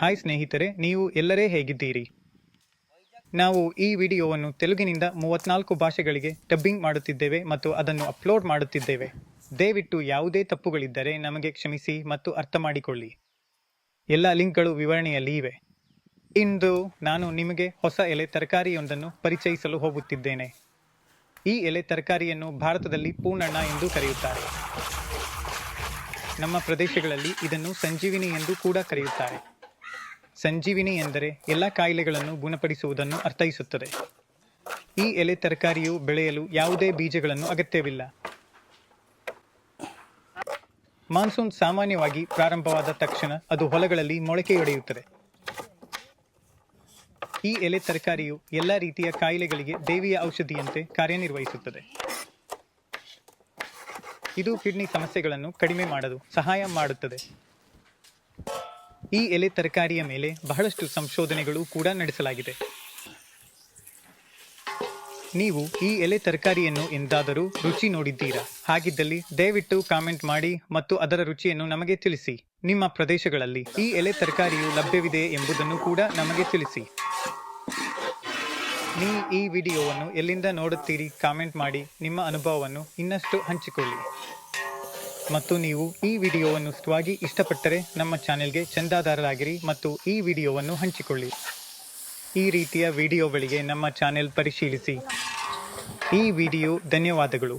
Hi ಸ್ನೇಹಿತರೆ, ನೀವು ಎಲ್ಲರೇ ಹೇಗಿದ್ದೀರಿ? ನಾವು ಈ ವಿಡಿಯೋವನ್ನು ತೆಲುಗಿನಿಂದ ಮೂವತ್ನಾಲ್ಕು ಭಾಷೆಗಳಿಗೆ ಡಬ್ಬಿಂಗ್ ಮಾಡುತ್ತಿದ್ದೇವೆ ಮತ್ತು ಅದನ್ನು ಅಪ್ಲೋಡ್ ಮಾಡುತ್ತಿದ್ದೇವೆ. ದಯವಿಟ್ಟು ಯಾವುದೇ ತಪ್ಪುಗಳಿದ್ದರೆ ನಮಗೆ ಕ್ಷಮಿಸಿ ಮತ್ತು ಅರ್ಥ ಮಾಡಿಕೊಳ್ಳಿ. ಎಲ್ಲ ಲಿಂಕ್ಗಳು ವಿವರಣೆಯಲ್ಲಿ ಇವೆ. ಇಂದು ನಾನು ನಿಮಗೆ ಹೊಸ ಎಲೆ ತರಕಾರಿಯೊಂದನ್ನು ಪರಿಚಯಿಸಲು ಹೋಗುತ್ತಿದ್ದೇನೆ. ಈ ಎಲೆ ತರಕಾರಿಯನ್ನು ಭಾರತದಲ್ಲಿ ಪೂರ್ಣಣ್ಣ ಎಂದು ಕರೆಯುತ್ತಾರೆ. ನಮ್ಮ ಪ್ರದೇಶಗಳಲ್ಲಿ ಇದನ್ನು ಸಂಜೀವಿನಿ ಎಂದು ಕೂಡ ಕರೆಯುತ್ತಾರೆ. ಸಂಜೀವಿನಿ ಎಂದರೆ ಎಲ್ಲ ಕಾಯಿಲೆಗಳನ್ನು ಗುಣಪಡಿಸುವುದನ್ನು ಅರ್ಥೈಸುತ್ತದೆ. ಈ ಎಲೆ ತರಕಾರಿಯು ಬೆಳೆಯಲು ಯಾವುದೇ ಬೀಜಗಳನ್ನು ಅಗತ್ಯವಿಲ್ಲ. ಮಾನ್ಸೂನ್ ಸಾಮಾನ್ಯವಾಗಿ ಪ್ರಾರಂಭವಾದ ತಕ್ಷಣ ಅದು ಹೊಲಗಳಲ್ಲಿ ಮೊಳಕೆಯೊಡೆಯುತ್ತದೆ. ಈ ಎಲೆ ತರಕಾರಿಯು ಎಲ್ಲ ರೀತಿಯ ಕಾಯಿಲೆಗಳಿಗೆ ದೇವಿಯ ಔಷಧಿಯಂತೆ ಕಾರ್ಯನಿರ್ವಹಿಸುತ್ತದೆ. ಇದು ಕಿಡ್ನಿ ಸಮಸ್ಯೆಗಳನ್ನು ಕಡಿಮೆ ಮಾಡಲು ಸಹಾಯ ಮಾಡುತ್ತದೆ. ಈ ಎಲೆ ತರಕಾರಿಯ ಮೇಲೆ ಬಹಳಷ್ಟು ಸಂಶೋಧನೆಗಳು ಕೂಡ ನಡೆಸಲಾಗಿದೆ. ನೀವು ಈ ಎಲೆ ತರಕಾರಿಯನ್ನು ಎಂದಾದರೂ ರುಚಿ ನೋಡಿದ್ದೀರಾ? ಹಾಗಿದ್ದಲ್ಲಿ ದಯವಿಟ್ಟು ಕಾಮೆಂಟ್ ಮಾಡಿ ಮತ್ತು ಅದರ ರುಚಿಯನ್ನು ನಮಗೆ ತಿಳಿಸಿ. ನಿಮ್ಮ ಪ್ರದೇಶಗಳಲ್ಲಿ ಈ ಎಲೆ ತರಕಾರಿಯು ಲಭ್ಯವಿದೆ ಎಂಬುದನ್ನು ಕೂಡ ನಮಗೆ ತಿಳಿಸಿ. ನೀವು ಈ ವಿಡಿಯೋವನ್ನು ಎಲ್ಲಿಂದ ನೋಡುತ್ತೀರಿ? ಕಾಮೆಂಟ್ ಮಾಡಿ ನಿಮ್ಮ ಅನುಭವವನ್ನು ಇನ್ನಷ್ಟು ಹಂಚಿಕೊಳ್ಳಿ. ಮತ್ತು ನೀವು ಈ ವಿಡಿಯೋವನ್ನು ಇಷ್ಟವಾಗಿ ಇಷ್ಟಪಟ್ಟರೆ ನಮ್ಮ ಚಾನೆಲ್ಗೆ ಚಂದಾದಾರರಾಗಿರಿ ಮತ್ತು ಈ ವಿಡಿಯೋವನ್ನು ಹಂಚಿಕೊಳ್ಳಿ. ಈ ರೀತಿಯ ವಿಡಿಯೋಗಳಿಗೆ ನಮ್ಮ ಚಾನೆಲ್ ಪರಿಶೀಲಿಸಿ. ಈ ವಿಡಿಯೋ ಧನ್ಯವಾದಗಳು.